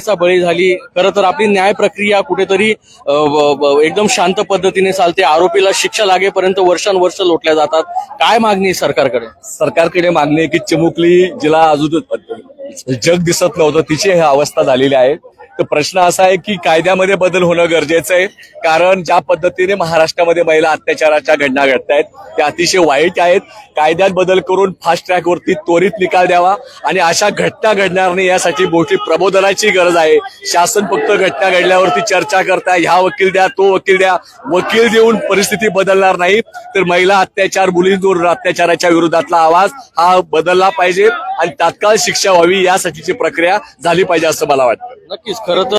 चा बळी झाली? खरं तर आपली न्याय प्रक्रिया कुठेतरी एकदम शांत पद्धतीने चालते. आरोपीला शिक्षा लागेपर्यंत वर्षानुवर्ष लोटल्या जातात. काय मागणी सरकारकडे? सरकारकडे मागणी आहे की चिमुकली जिला अजून जग दिसत नव्हतं. तिची ही अवस्था झालेली आहे. तर प्रश्न असा आहे की कायद्यामध्ये बदल होणं गरजेचं आहे. कारण ज्या पद्धतीने महाराष्ट्रामध्ये महिला अत्याचाराच्या घटना घडत आहेत त्या अतिशय वाईट आहेत. कायद्यात बदल करून फास्ट ट्रॅकवरती त्वरित निकाल द्यावा आणि अशा घटना घडणार नाही यासाठी मोठी प्रबोधनाची गरज आहे. शासन फक्त घटना घडल्यावरती चर्चा करताय. ह्या वकील द्या तो वकील द्या. वकील देऊन परिस्थिती बदलणार नाही. तर महिला अत्याचार मुलींवर अत्याचाराच्या विरोधातला आवाज हा बदलला पाहिजे. आणि तात्काळ शिक्षा व्हावी यासाठीची प्रक्रिया झाली पाहिजे असं मला वाटतं. नक्कीच. खरं तर